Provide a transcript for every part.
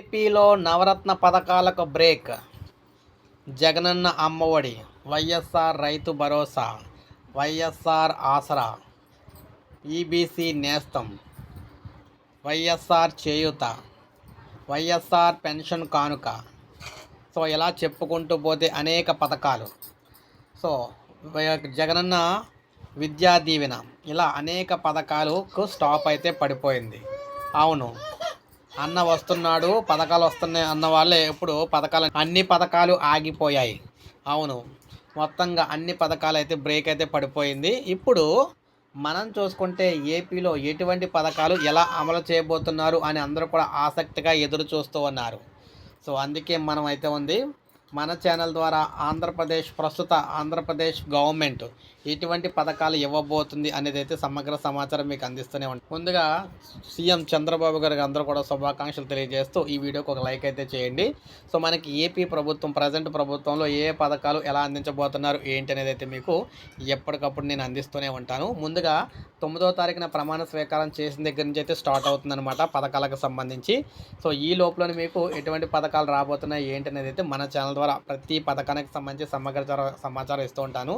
ఏపీలో నవరత్న పథకాలకు break. Jagananna Amma Vodi YSR Rythu Bharosa YSR Aasara EBC Nestham YSR Cheyutha YSR pension Kanuka. So ఇలా చెప్పుకుంటూ పోతే అనేక పథకాలు. సో జగనన్న విద్యా దీవెన ఇలా అనేక పథకాలకు స్టాప్ అయితే పడిపోయింది. అవును. అన్న వస్తున్నాడు పథకాలు వస్తున్నాయి అన్న వాళ్ళే ఇప్పుడు పథకాలు అన్ని పథకాలు ఆగిపోయాయి. అవును. మొత్తంగా అన్ని పథకాలు అయితే బ్రేక్ అయితే పడిపోయింది. ఇప్పుడు మనం చూసుకుంటే ఏపీలో ఎటువంటి పథకాలు ఎలా అమలు చేయబోతున్నారు అని అందరూ కూడా ఆసక్తిగా ఎదురు చూస్తూ ఉన్నారు. సో అందుకే మనం అయితే ఉంది. మన ఛానల్ ద్వారా ఆంధ్రప్రదేశ్ ప్రస్తుత ఆంధ్రప్రదేశ్ గవర్నమెంట్ ఎటువంటి పథకాలు ఇవ్వబోతుంది అనేది అయితే సమగ్ర సమాచారం మీకు అందిస్తూనే ఉంటుంది ముందుగా సీఎం చంద్రబాబు గారికి అందరూ కూడా శుభాకాంక్షలు తెలియజేస్తూ ఈ వీడియోకి ఒక లైక్ అయితే చేయండి. సో మనకి ఏపీ ప్రభుత్వం ప్రజెంట్ ప్రభుత్వంలో ఏ పథకాలు ఎలా అందించబోతున్నారు ఏంటి అనేది అయితే మీకు ఎప్పటికప్పుడు నేను అందిస్తూనే ఉంటాను. ముందుగా తొమ్మిదో తారీఖున ప్రమాణ స్వీకారం చేసిన దగ్గర నుంచి అయితే స్టార్ట్ అవుతుందన్నమాట పథకాలకు సంబంధించి. సో ఈ లోపల మీకు ఎటువంటి పథకాలు రాబోతున్నాయి ఏంటి అనేది అయితే మన ఛానల్ ద్వారా ప్రతి పథకానికి సంబంధించి సమగ్ర సమాచారం ఇస్తూ ఉంటాను.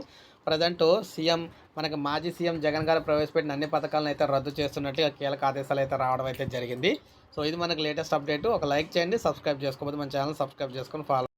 ప్రజెంట్ సీఎం మనకి మాజీ సీఎం జగన్ గారు ప్రవేశపెట్టిన అన్ని పథకాలను అయితే రద్దు చేస్తున్నట్లుగా కీలక ఆదేశాలు అయితే రావడం అయితే జరిగింది. సో ఇది మనకి లేటెస్ట్ అప్డేట్. ఒక లైక్ చేయండి సబ్స్క్రైబ్ చేసుకోకపోతే మన ఛానల్ సబ్స్క్రైబ్ చేసుకొని ఫాలో